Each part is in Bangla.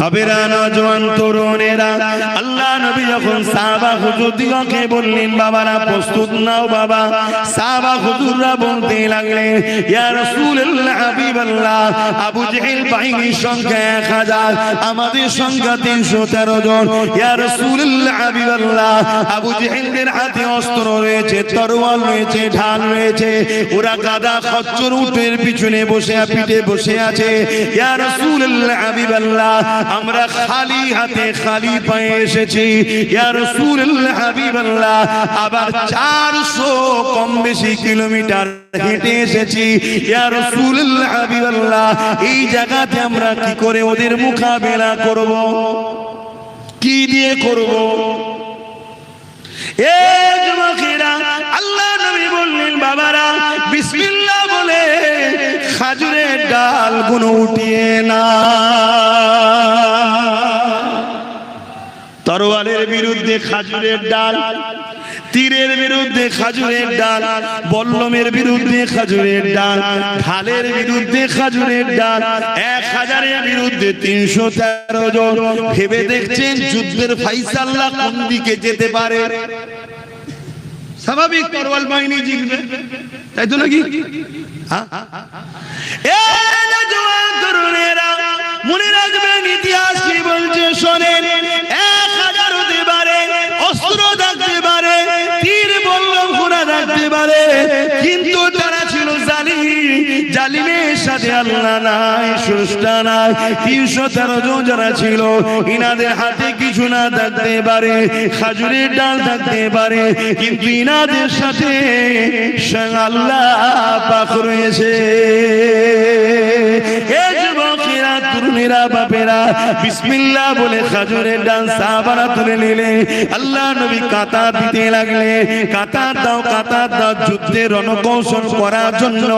হাবেরা নজওয়ান তরুণেরা, আল্লাহ নবী যখন সাহাবা হুজুর দিগকে বললেন, বাবারা, প্রস্তুত নাও বাবা। সাহাবা হুজুররা বলতে লাগলেন, ইয়া রাসূলুল্লাহ, হাবিবাল্লাহ, আবু জেহেল বাহিনীর সংখ্যা এক হাজার, আমাদের সংখ্যা তিনশো তেরো জন। ইয়া রাসূলুল্লাহ, হাবিবাল্লাহ, আবু হাতে অস্ত্র রয়েছে, তরোয়াল রয়েছে, ঢাল রয়েছে, ওরা গাদা খচ্চর উটের পিছনে বসে, পিঠে বসে আছে। ইয়া রাসূলুল্লাহ, হাবিবাল্লাহ আমরা খালি হাতে খালি পায়ে এসেছি। হাবিবাল্লাহ, আবার 400 কম বেশি কিলোমিটার হেঁটে এসেছি। হাবিবাল্লাহ, এই জায়গাতে আমরা কি করে ওদের মোকাবেলা করব? কি দিয়ে করব? এ যুবকেরা আল্লাহ নবী বাবারা বিসমিল্লাহ বলে খাজুরের ডাল না। তরোয়ালের বিরুদ্ধে খাজুরের ডাল তীরের বিরুদ্ধে খাজুরের ডাল, বল্লমের বিরুদ্ধে খাজুরের ডাল, ঢালের বিরুদ্ধে খাজুরের ডাল, এক হাজারের বিরুদ্ধে তিনশো তেরো জন। ভেবে দেখছেন যুদ্ধের ফাইসাল্লাহ কোন দিকে যেতে পারে? স্বাভাবিক তরোয়াল বাহিনী জিতবে। তাই তো নাকি? হ্যাঁ? মনে রাখবেন ইতিহাস কি বলছে শোনেন, এক হাজার অস্ত্র পারে তীর বল্লম ঘোড়া থাকতে পারে। কিন্তু তারা ছিল সাথে আল্লাহ যারা ছিল, ইনাদের হাতে কিছু না থাকতে পারে ডাল থাকতে পারে, কিন্তু সাথে আল্লাহ পাক রয়েছে। বাপেরা, বিসমিল্লাহ বলে খাজুরের ডাল সাহাবারা তুলে নিলে। আল্লাহ নবী কাতার দিতে লাগলে। কাতার দাও কাতার দাও যুদ্ধে রণকৌশল করার জন্য।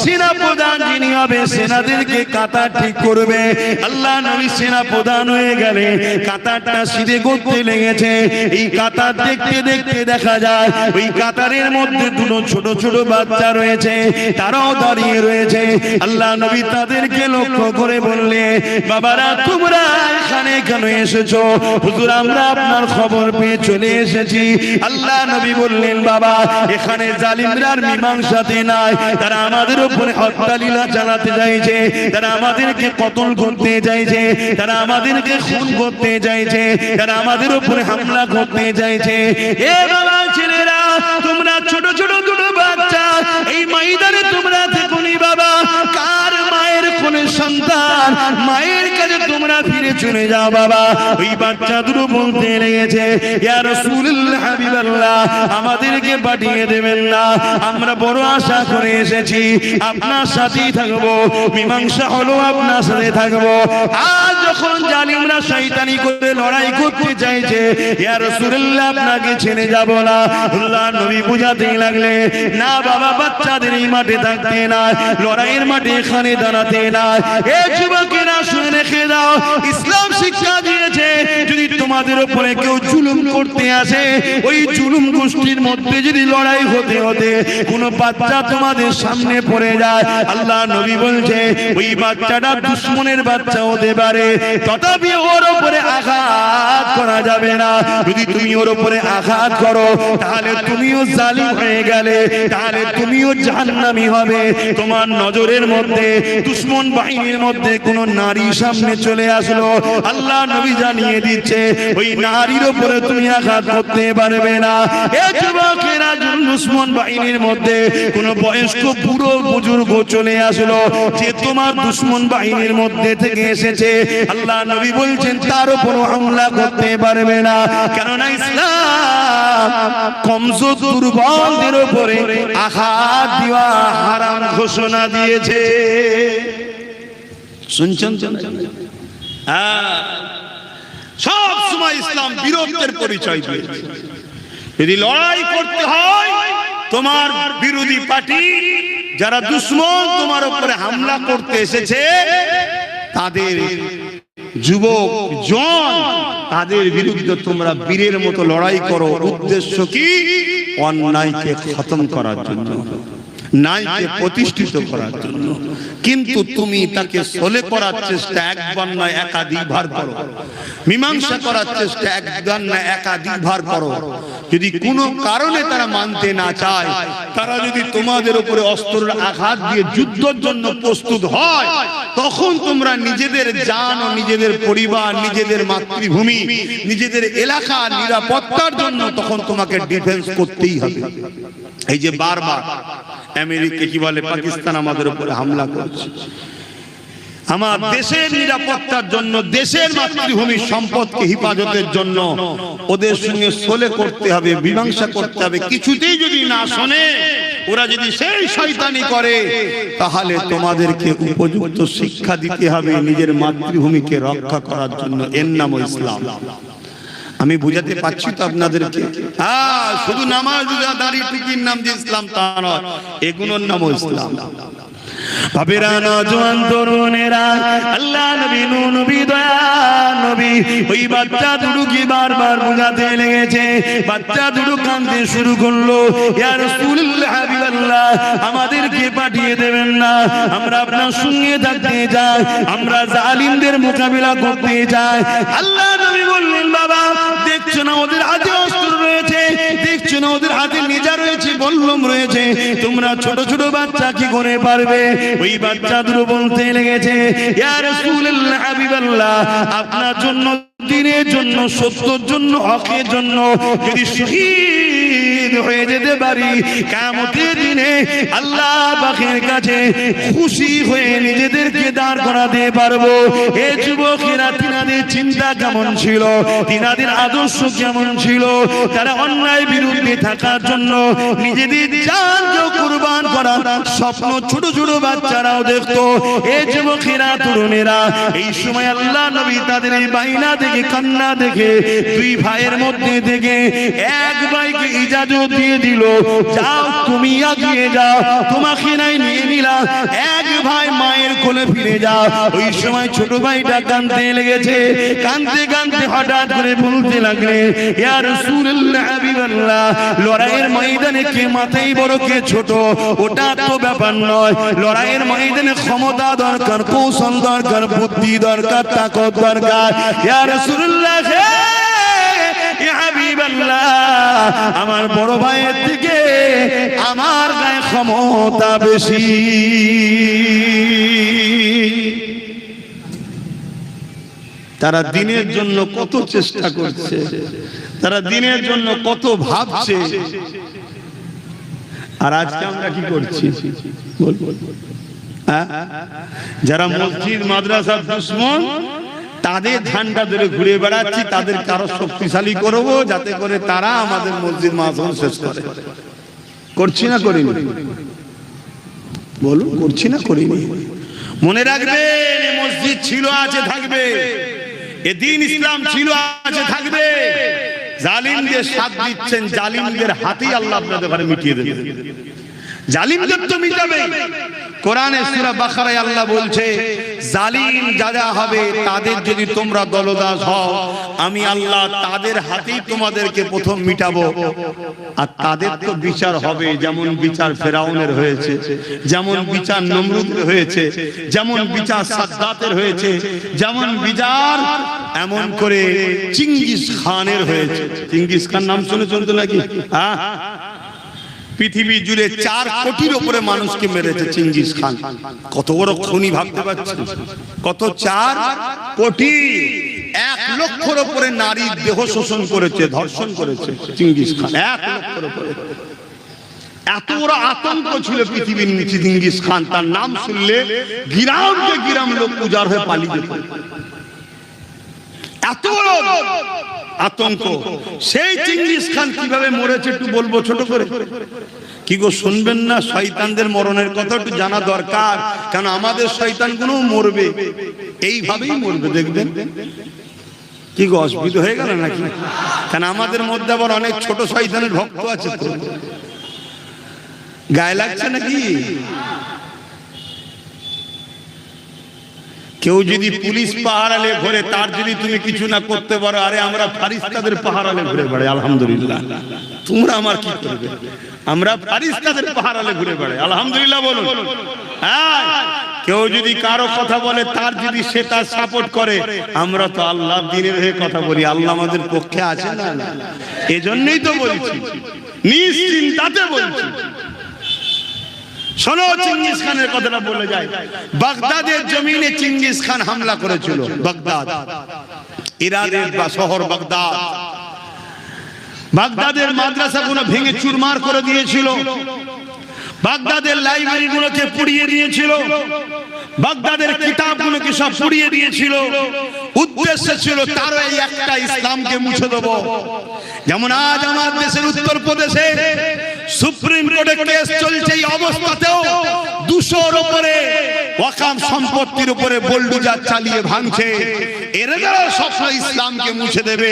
সেনা প্রধান যিনি হবে, সেনাদেরকে কাতার ঠিক করবে। আল্লাহ নবী সেনা প্রধান হয়ে গেলে কাতারটা সিধে করতে লেগেছে। এই কাতার দেখতে দেখতে দেখা যায়, ওই কাতারের মধ্যে দুটো ছোট ছোট বাচ্চা রয়েছে, তারাও দাঁড়িয়ে রয়েছে। আল্লাহ নবী তাদেরকে লক্ষ্য করে বললে বাবারা, তোমরা এখানে কেন এসেছ? হুজুর, আমরা আপনার খবর পেয়ে চলে এসেছি। আল্লাহ নবী বললেন, বাবা, এখানে জালিমরার মীমাংসাতে নাই। তারা আমাদের উপরে হত্যালীলা চালাতে চাইছে। তারা আমাদেরকে কতল করতে চাইছে। তারা আমাদেরকে খুন করতে চাইছে। তারা আমাদের উপরে হামলা করতে চাইছে। এ বাবা ছেলেরা, তোমরা ছোট ছোট দুটো বাচ্চা, এই ময়দানে তোমরা থেকুনি বাবা। কার সন্তান, মায়ের কাছে তোমরা ফিরে চলে যাও বাবা। ওই বাচ্চা দুটো বলতে লেগেছে আমাদেরকে পাঠিয়ে দেবেন না। আমরা বড় আশা করে এসেছি, আপনার সাথেই থাকব, মীমাংসা হলো আপনার সাথে থাকব। আজ যখন জালিমরা শয়তানি করে লড়াই করতে চাইছে, ইয়া রাসূলুল্লাহ, আপনাকে ছেড়ে যাব না। নবী বুঝাতে লাগলে, না বাবা, বাচ্চাদের এই মাঠে থাকতে না, লড়াইয়ের মাঠে এখানে দাঁড়াতে না। সামনে পড়ে যায়, আল্লাহ নবী বলছে, ওই বাচ্চাটা দুশ্মনের বাচ্চা হতে পারে, তথাপি ওর আঘাত করা যাবে না। যদি তুমি ওর উপরে আঘাত করো, তাহলে তুমিও জালিম হয়ে গেলে, তাহলে তুমিও জাহান্নামী হবে। তোমার নজরের মধ্যে দুশ্মন বাহিনীর মধ্যে কোন নারী সামনে চলে আসলো। আল্লাহ নবী জানিয়ে দিচ্ছে, ওই নারীর উপরে তুমি আঘাত করতে পারবে না। এ যুবকেরা দুশ্মন বাহিনীর মধ্যে কোন বয়স্ক বুড়ো বুজুর্গ চলে আসলো, যে তোমার দুশ্মন বাহিনীর মধ্যে থেকে এসেছে, আল্লাহ নবী বলছেন, তার উপর হামলা করতে পারবে না। কেননা ইসলাম কমজোর দুর্বলদের উপরে আঘাত দেওয়া হারাম ঘোষণা দিয়েছে। শুনছেন হ্যাঁ। সব সময় ইসলাম বীরত্বের পরিচয় দিয়েছে। যদি লড়াই করতে হয়, তোমার বিরোধী পার্টি, যারা দুশ্মন তোমার উপরে হামলা করতে এসেছে, তাদের যুবক জন, তাদের বিরুদ্ধে তোমরা বীরের মতো লড়াই করো। উদ্দেশ্য কি? অন্যায়কে খতম করার জন্য। নাইকে প্রতিষ্ঠিত করার জন্য। কিন্তু তুমি তাকে সলে করার চেষ্টা একবার নয় একাধিকবার করো। মীমাংসা করার চেষ্টা একবার না একাধিকবার করো। যদি কোনো কারণে তারা মানতে না চায়, তারা যদি তোমাদের উপরে অস্ত্রের আঘাত দিয়ে যুদ্ধের জন্য প্রস্তুত হয়, তখন তোমরা নিজেদের জান ও নিজেদের পরিবার, নিজেদের মাতৃভূমি, নিজেদের এলাকা নিরাপত্তার জন্য তখন তোমাকে ডিফেন্স করতেই হবে। এই যে বারবার আমেরিকা কি বলে? পাকিস্তান আমাদের উপরে হামলা করছে। আমার দেশের নিরাপত্তার জন্য দেশের মাতৃভূমির সম্পদকে হেফাজতের জন্য ওদের সঙ্গে সোলে করতে হবে মীমাংসা করতে হবে। কিছুতেই যদি না শোনে ওরা যদি সেই শয়তানি করে তাহলে তোমাদেরকে উপযুক্ত শিক্ষা দিতে হবে নিজের মাতৃভূমিকে রক্ষা করার জন্য। এর নাম ইসলাম। আমি বুঝাতে পারছি তো আপনাদেরকে। হ্যাঁ শুধু নামাজ দাঁড়িয়ে টুকির নাম দিয়ে ইসলাম তা নয় এগুলোর নাম ইসলাম। তরুণেরা, আল্লাহ নবী নবী নবী, ওই বাচ্চা দুটোকে বারবার বোঝাতে লেগেছে, বাচ্চা দুটো কাঁদতে শুরু করল। আমাদেরকে পাঠিয়ে দেবেন না। আমরা আপনার সঙ্গে থাকতে চাই, আমরা জালিমদের মোকাবিলা করতে চাই। আল্লাহ নবী বললেন, বাবা, দেখছ না ওদের হাতে অস্ত্র রয়েছে? দেখছ না ওদের হাতে নিজা রয়েছে, বল্লম রয়েছে? তোমরা ছোট ছোট বাচ্চা কি করে পারবে? ওই বাচ্চা দুটো বলতে লেগেছে আপনার জন্য, দিনের জন্য, সত্যর জন্য, হকের জন্য যদি শহীদ হয়ে যেতে পারি কামতের দিনে আল্লাহ পাখের কাছে খুশি হয়ে নিজেদেরকে দাঁড় করাতে পারব। এ যুবকেরা, তিনাদের চিন্তা কেমন ছিল? তিনাদের আদর্শ কেমন ছিল? তারা অন্যায় বিরুদ্ধে থাকার জন্য নিজেদের জানকে কুরবান করার স্বপ্ন, ছোট ছোট বাচ্চারাও দেখতো। এ যুবকেরা, তরুণেরা, এই সময় আল্লাহ নবী তাদের এই বাইনা দেখে, কান্না দেখে, দুই ভাইয়ের মধ্যে থেকে এক ভাইকে ইজাজত দিয়ে দিল, যাও তুমি এগিয়ে যাও, তোমাকে নাই নিয়ে নিলাম, এক ভাই মায়ের কোলে ফিরে যাও। ওই সময় ছোট ভাইটা কাঁদতে লেগেছে, কাঁদতে কাঁদতে হঠাৎ করে বলতে লাগলে, ইয়া রাসূলুল্লাহ হাবিবাল্লাহ, লড়াইয়ের ময়দানে কে মাথায় বড়, কে ছোট? ওটা তো ব্যাপার নয়। লড়াইয়ের ময়দানে ক্ষমতা দরকার, কৌশল দরকার, বুদ্ধি দরকার, তাকত দরকার। আমার বড় ভাইয়ের থেকে আমার গায়ে ক্ষমতা বেশি। তারা দিনের জন্য কত চেষ্টা করছে, তারা দিনের জন্য কত ভাবছে আর আজকে আমরা কি করছি। হ্যাঁ? যারা মসজিদ মাদ্রাসার দুশ্মন, তাদের ঝান্ডা ধরে ঘুরে বেড়াচ্ছি, তাদের কারও শক্তিশালী করব, যাতে করে তারা আমাদের মসজিদ মাসন শেষ করে। করছি না করিনি? বলুন, করছি না করিনি? মনে রাখবেন মসজিদ ছিল, আছে থাকবে। এ দিন ইসলাম ছিল, আছে থাকবে। জালিমদের সাথ দিচ্ছেন জালিমদের হাতেই আল্লাহ আপনাদের ঘরে মিটিয়ে দেবে জালিমদের তো মিটাবে। কোরআনে সূরা বাকারায় আল্লাহ বলছে জালিম যারা হবে তাদের যদি তোমরা দলদাস হও আমি আল্লাহ তাদের হাতেই তোমাদেরকে প্রথম মিটাবো। আর তাদের তো বিচার হবে যেমন বিচার ফেরাউনের হয়েছে যেমন বিচার নমরুদের হয়েছে যেমন বিচার সাদ্দাতের হয়েছে যেমন বিচার এমন করে চিঙ্গিস খানের হয়েছে। চিঙ্গিস খান নাম শুনেছেন তো নাকি হ্যাঁ? পৃথিবী জুড়ে চার কোটির উপরে মানুষকে মেরেছে চিঙ্গিস খান। কত বড় খুনি ভাবতে পারছেন কত চার কোটি? এক লক্ষর উপরে নারীর দেহ শোষণ করেছে ধর্ষণ করেছে চিঙ্গিস খান। এক লক্ষর উপরে এত বড় আতঙ্ক ছিল পৃথিবীর নিচে চিঙ্গিস খান। তার নাম শুনলে গিরামকে গিরাম লোক উজাড় হয়ে পালিয়ে যেত। এত আতঙ্ক। সেই চিঙ্গিস খান কীভাবে মরেছে একটু বলব ছোট করে। কি গো, শুনবেন না? শয়তানদের মরণের কথা একটু জানা দরকার কেন আমাদের শয়তানগুলো মরবে। এইভাবেই মরবে, দেখবেন। কি গো, অসুবিধা হয়ে গেল নাকি? কেন আমাদের মধ্যে আবার অনেক ছোট শয়তানের ভক্ত আছে গায়ে লাগছে নাকি? কেউ যদি পুলিশ পাহারালে ঘরে, তার যদি তুমি কিছু না করতে পারো, আরে আমরা ফারিস্তাদের পাহারালে ঘুরে বেড়াই, আলহামদুলিল্লাহ। তোমরা আমার কি করবে? আমরা ফারিস্তাদের পাহারালে ঘুরে বেড়াই, আলহামদুলিল্লাহ বলুন। হ্যাঁ কেউ যদি কারও কথা বলে, তার যদি সে তার সাপোর্ট করে, আমরা তো আল্লাহ দিনের হয়ে কথা বলি, আল্লাহ আমাদের পক্ষে আছে না? এজন্যই তো বলছি। নিশ্চিন্তাতে বলছি। শোনো চিঙ্গিস খানের কথাটা বলে যায় বাগদাদের জমিনে চিঙ্গিস খান হামলা করেছিল, বাগদাদ। ইরানের বা শহর বাগদাদ। বাগদাদের মাদ্রাসাগুলো ভেঙে চুরমার করে দিয়েছিল। বাগদাদের লাইব্রেরিগুলোকে পুড়িয়ে দিয়েছিল। বাগদাদের কিতাবগুলোকে সব পুড়িয়ে দিয়েছিল। উদ্দেশ্য ছিল, তারও এই একটা ইসলামকে মুছে দেব। যেমন আজ আমার দেশের উত্তর প্রদেশে সুপ্রিম কোর্টে কেস চলছে এই অবস্থাতেও দুশোর উপরে ওয়াকাম সম্পত্তির উপরে বোল্ডুজার চালিয়ে ভাঙছে। এর দ্বারা স্বপ্ন ইসলামকে মুছে দেবে।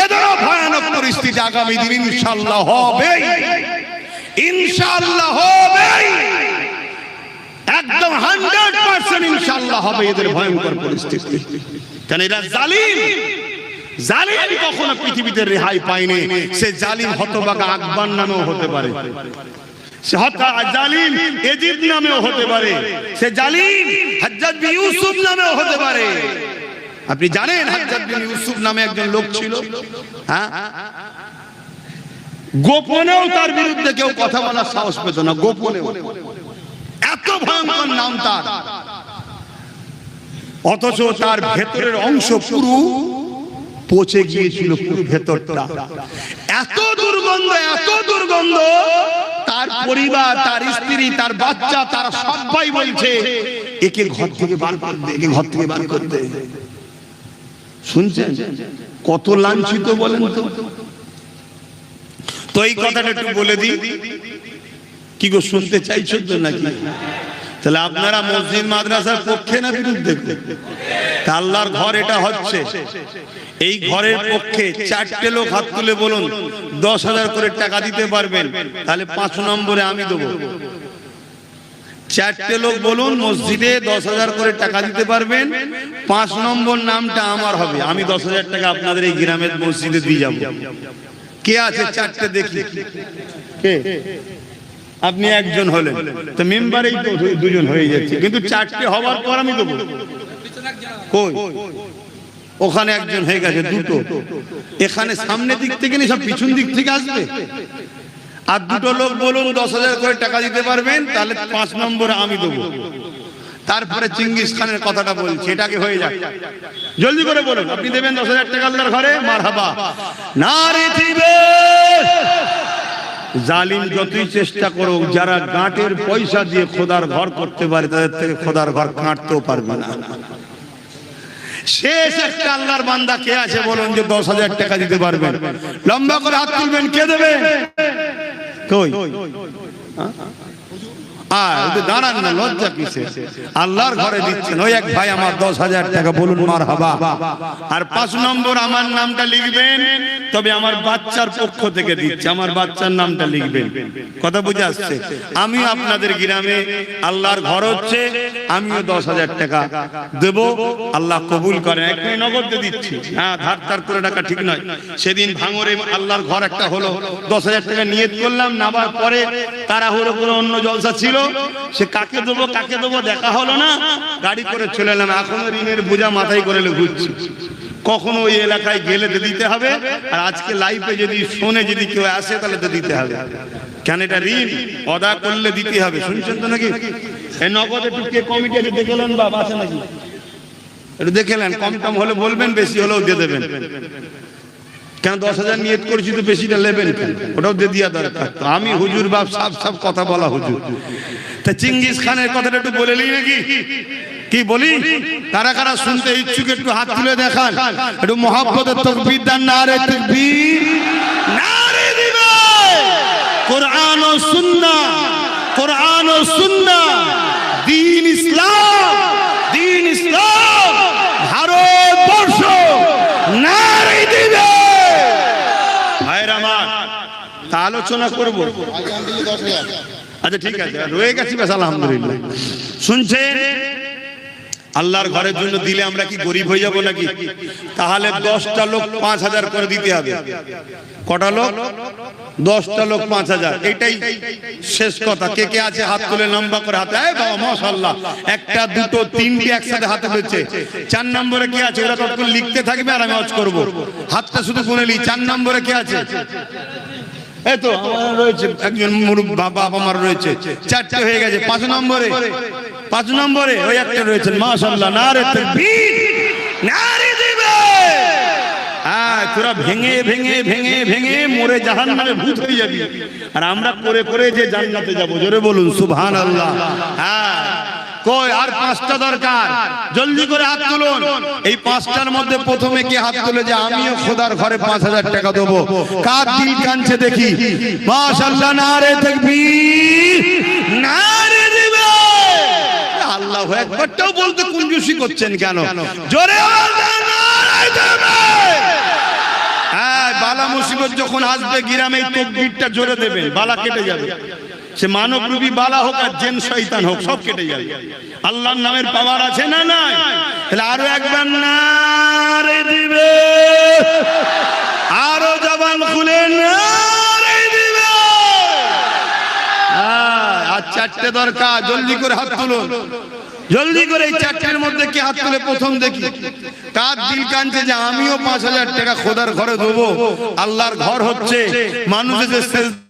এ দ্বারা ভয়ানক পরিস্থিতি আগামী দিন ইনশাল্লাহ হবে। ইনশাল্লাহ হবে। একদম হান্ড্রেড পার্সেন্ট ইনশাল্লাহ হবে এদের ভয়ঙ্কর পরিস্থিতি। কেন এরা জালিম? জালিম কখনো পৃথিবীতে রেহাই পায়নি। সে জালিম হতবাগা আকবর নামেও হতে পারে। সে হত্যা জালিম এজিদ নামেও হতে পারে। সে জালিম হজ্জাজ বিন ইউসুফ নামেও হতে পারে। আপনি জানেন হজ্জাজ বিন ইউসুফ নামে একজন লোক ছিল? হ্যাঁ? গোপনেও তার বিরুদ্ধে কেউ কথা বলার সাহস পেত না, গোপনেও। এত ভয়ঙ্কর নাম তার। অথচ তার ভেতরের অংশ পুরো পচে গিয়েছিল ভেতরটা। এত দুর্গন্ধ এত দুর্গন্ধ, তার পরিবার, তার স্ত্রী, তার বাচ্চা, তার সবাই বলছে, একে ঘর থেকে বার করতে, একে ঘর থেকে বার করতে। শুনছেন? কত লাঞ্ছিত বলেন তো। তো এই কথাটা একটু বলে দিই। কি গো, শুনতে চাইছো তো নাকি? তাহলে আপনারা মসজিদ, মাদ্রাসার পক্ষে না বিরুদ্ধে? আল্লাহর ঘর এটা হচ্ছে। এই ঘরের পক্ষে চারটে লোক হাত তুলে বলুন, দশ হাজার করে টাকা দিতে পারবেন, তাহলে পাঁচ নম্বরে আমি দেবো। চারটে লোক বলুন, মসজিদে দশ হাজার করে টাকা দিতে পারবেন, পাঁচ নম্বর নামটা আমার হবে। আমি দশ হাজার টাকা আপনাদের এই গ্রামের মসজিদে দিয়ে যাব। কে আছে চারটে দেখি? কে? আপনি একজন হলেন। তো মেম্বারেই তো দুজন হয়ে যাচ্ছে। কিন্তু চারটে হওয়ার পর আমি দেবো কই? ওখানে একজন হয়ে গেছে, দুটো। এখানে সামনে দিক থেকে নেই সব পিছন দিক থেকে আসবে। আর দুটো লোক বলুন, দশ হাজার করে টাকা দিতে পারবেন, তাহলে পাঁচ নম্বরে আমি দেবো। তারপরে চিঙ্গিস খানের কথাটা বলছি এটাকে হয়ে যাক। জলদি করে বলুন, আপনি দেবেন দশ হাজার টাকা আল্লাহর ঘরে? মার হাবা না রে জালিম যতই চেষ্টা করুক, যারা গাঁটের পয়সা দিয়ে খোদার ঘর করতে পারে, তাদের থেকে খোদার ঘর কাঁটতেও পারবে না। শেষ একটা আল্লাহর বান্দা কে আছে বলুন যে দশ হাজার টাকা দিতে পারবেন? লম্বা করে হাত তুলবেন, কে দেবে? কই? দশ হাজার টাকা আমি আপনাদের গ্রামে আল্লাহর ঘর হচ্ছে, আমিও দশ হাজার টাকা দেব। আল্লাহ কবুল করে এখনই নগদ দিচ্ছি। হ্যাঁ ধার ধার করে টাকা ঠিক নয়। সেদিন ভাঙরে আল্লাহর ঘর একটা হলো। দশ হাজার টাকা নিয়ত করলাম নাবার পরে তারা হলো কোনো অন্য জলসা ছিল। সে কাকে দেবো কাকে দেবো দেখা হলো না। গাড়ি করে চলে এলাম, এখনও ঋণের বোঝা মাথায় করে ঘুরছি। কখনো ওই এলাকায় গেলে তো দিতে হবে, আর আজকে লাইফে যদি শোনে, যদি কেউ আসে, তাহলে তো দিতে হবে। কেন এটা ঋণ? অদা করলে দিতে হবে, শুনছেন তো নাকি? এই নগদ একটু কে কমিটি একটু দেখেলেন বা আছে নাকি? একটু দেখেলেন কম কম হলে বলবেন, বেশি হলেও দিয়ে দেবেন। কেন দশ হাজার নিয়ত করেছি তো বেশিটা নেবেন কেন? ওটাও দিয়ে দিয়া দরকার। তো আমি হুজুর বাপ সব সব কথা বলা হুজুর। তা চিঙ্গিস খানের কথাটা একটু বলে নিই নাকি? কি বলি? কারা কারা শুনতে ইচ্ছুক একটু হাত তুলে দেখান। একটু মহাব্বতের তকবীর দেন না রে তকবীর। না রে দিবে। কোরআন ও সুন্নাহ, কোরআন ও সুন্নাহ দিন ইসলাম দিন ইসলাম ভারতবর্ষ নারী দিবে ভাইয়ের আমার তা আলোচনা করব। আচ্ছা ঠিক আছে, রয়ে গেছি বেশ আলহামদুলিল্লাহ। শুনছেন? আল্লাহর ঘরের জন্য দিলে আমরা কি গরিব হয়ে যাব নাকি? তাহলে দশটা লোক পাঁচ হাজার করে দিতে হবে। কটা লোক? দশটা লোক পাঁচ হাজার। এটাই শেষ কথা। কে কে আছে? হাত তুলে লম্বা করে হাতে। বাবা, মাশাআল্লাহ। একটা, দুটো, তিনটে একসাথে হাতে হয়েছে। চার নম্বরে কি আছে? ওরা ততক্ষণ লিখতে থাকবে আর আমি অজ করব। হাতটা শুধু গুনে নি চার নম্বরে কি আছে? এই তো রয়েছে, একজন বাবা আমার রয়েছে। চারটে হয়ে গেছে, পাঁচ নম্বরে পাঁচ নম্বরে ওই একটা রয়েছে, মাশাআল্লাহ, নারে তাকবীর, নারে দিবে। হ্যাঁ তোরা ভেঙে ভেঙে ভেঙে ভেঙে মরে জাহান নামে ভূত হয়ে যাবি। আর আমরা করে করে যে জান্নাতে যাব, জোরে বলুন সুবহান আল্লাহ হ্যাঁ। কই আর পাঁচটা দরকার। জলদি করে হাত তুলুন। এই পাঁচটার মধ্যে প্রথমে কি হাত তুলে যে আমিও খোদার ঘরে পাঁচ হাজার টাকা দেবো। কার দিল কানছে দেখি। মাশাল্লাহ নারে তাকবীর। নারে দিবে। আল্লাহ একবারটাও বলতে কুঞ্জুসি করছেন কেন? জোরে আওয়াজে নারে হ্যাঁ বালা মুসিবত যখন আসবে, গ্রামে তকবীরটা জোরে দেবে, বালা কেটে যাবে। সে মানব রূপী বালা হোক আর জেন শয়তান হোক, সব কেটে যাবে। আল্লাহর নামের পাওয়ার আছে না নাই? তাহলে আরও একবার নারে দিবে। আরও জবান খুলে নারে দিবে। আর চারটে দরকার, জলদি করে হাত তুলুন। জলদি করে এই চারটির মধ্যে কি হাত তুলে প্রথম দেখি? তার দিল কানছে যে আমিও পাঁচ হাজার টাকা খোদার ঘরে দেবো আল্লাহর ঘর হচ্ছে মানুষের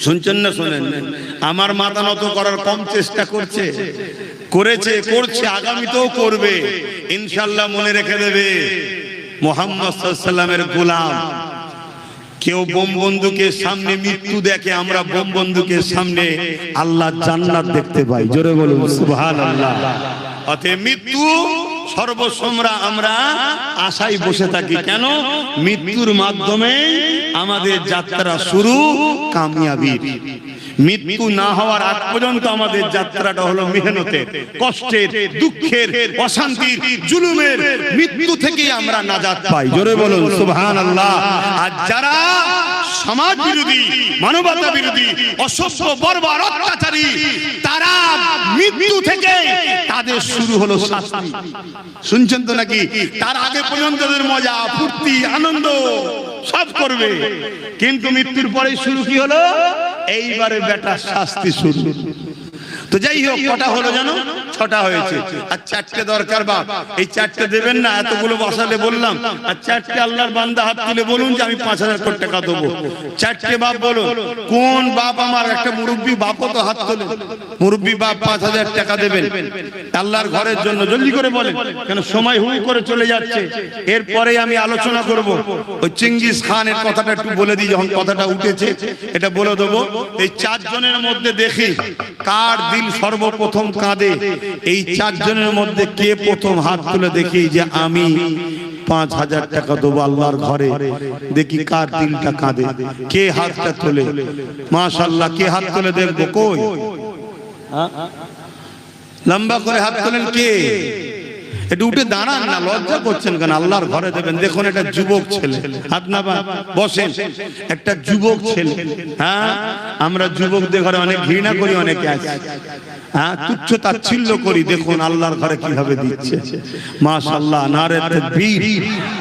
শুনছেন না শোনেন? আমার মাথা নত করার কম চেষ্টা করছে। করেছে, করছে, আগামীতেও করবে। ইনশাল্লাহ মনে রেখে দেবে। মোহাম্মদ সাল্লামের গোলাম। কেউ বোম বন্ধুকে সামনে মৃত্যু দেখে, আমরা বোম বন্ধুকে সামনে আল্লাহ জান্নাত দেখতে পাই। জোরে বলুন, সুবহানাল্লাহ। অতএব মৃত্যু সর্বসমরা আমরা আশায় বসে থাকি। কেন? মৃত্যুর মাধ্যমে আমাদের যাত্রা শুরু কামিয়াবির মৃত্যু না হওয়ার আগ পর্যন্ত আমাদের যাত্রাটা হলো মেহনতের, কষ্টের, দুঃখের, অশান্তির, জুলুমের। মৃত্যু থেকেই আমরা নাজাত পাই। জোরে বলুন, সুবহানাল্লাহ। আর যারা সমাজ বিরোধী, মানবতা বিরোধী, অসভ্য, বর্বর, অত্যাচারী, তারা মৃত্যু থেকে তাদের শুরু হলো শাস্তি। শুনছেন তো নাকি? তার আগে পর্যন্ত তাদের মজা, ফুর্তি, আনন্দ সব করবে। কিন্তু মৃত্যুর পরে শুরু কি হলো? এইবারে বেটা শাস্তি শুরু তো যাই হোক কটা হলো জানো? ছটা হয়েছে। আর চারটে দরকার বাপ। এই চারটে দেবেন না, এতগুলো বসালে বললাম। আর চারটে আল্লাহর বান্দা হাত তুলে বলুন যে আমি পাঁচ হাজার কোটি টাকা দেবো। চারটে বাপ বলো কোন বাপ আমার? একটা মুরব্বী বাপও তো হাত তোলে। মুরব্বী বাপ পাঁচ হাজার টাকা দেবেন। আল্লাহর ঘরের জন্য জলদি করে বলেন, কেন সময় হুই করে চলে যাচ্ছে। এরপরে আমি আলোচনা করব। ওই চিঙ্গিস খানের কথাটা একটু বলে দিই, যখন কথাটা উঠেছে। এটা বলে দেবো। এই চারজনের মধ্যে দেখি, কার দিল সর্বপ্রথম কাঁদে? এই চারজনের মধ্যে কে প্রথম হাত তুলে দেখি যে আমি পাঁচ হাজার টাকা দেবো আল্লাহর ঘরে? দেখি কার দিনটা কাঁদে। কে হাতটা তোলে? মাশাল্লাহ কে হাত তুলে দেখব? কই? লম্বা করে হাত তোলেন কে? একটু উঠে দাঁড়ান না, লজ্জা করছেন কেন? আল্লাহর ঘরে দেবেন। দেখুন, একটা যুবক ছেলে। হাত না বসেন। একটা যুবক ছেলে। হ্যাঁ? আমরা যুবকদের ঘরে অনেক ঘৃণা করি, অনেকে আছে। হ্যাঁ? তুচ্ছ তাচ্ছিল্য করি। দেখুন, আল্লাহর ঘরে কীভাবে দিচ্ছে। মাশাআল্লাহ, নারে তাকবীর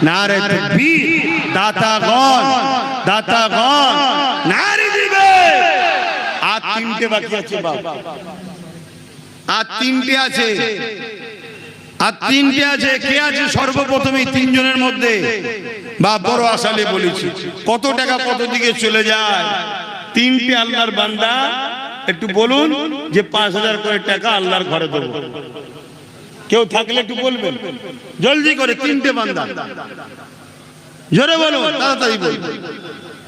নারে তাকবীর। দাতাগণ দাতাগণ নারে দিবে। আর তিনটে বাকি আছে, বাবা। আর তিনটে আছে। আর তিনটে আছে কে আছে সর্বপ্রথম তিনজনের মধ্যে? বা বড় আসালে বলেছি। কত টাকা কত দিকে চলে যায়? তিনটে আল্লাহর বান্দা, একটু বলুন যে পাঁচ হাজার করে টাকা আল্লাহর ঘরে দেবো। কেউ থাকলে একটু বলবেন। জলদি করে তিনটে বান্দা। জোরে বলো তাড়াতাড়ি বলুন।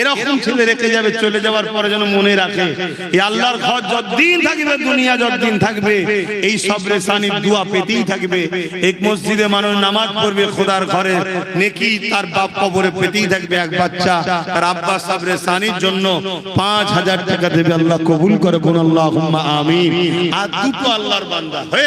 এরকম ছেলে রেখে যাবে, চলে যাওয়ার পরে যেন মনে রাখে এই আল্লাহর ঘর যতদিন থাকবে, দুনিয়া যতদিন থাকবে, এই সবরে সানি দোয়া পেতেই থাকবে। এক মসজিদে মানুষ নামাজ পড়বে, খোদার ঘরে, নেকি তার বাপ কবরে পেতেই থাকবে এক বাচ্চা। তার আব্বা সাবরে সানির জন্য পাঁচ হাজার টাকা দেবে, আল্লাহ কবুল করে কোন আল্লাহ আমিন। আর দুটো আল্লাহর বান্দা হয়ে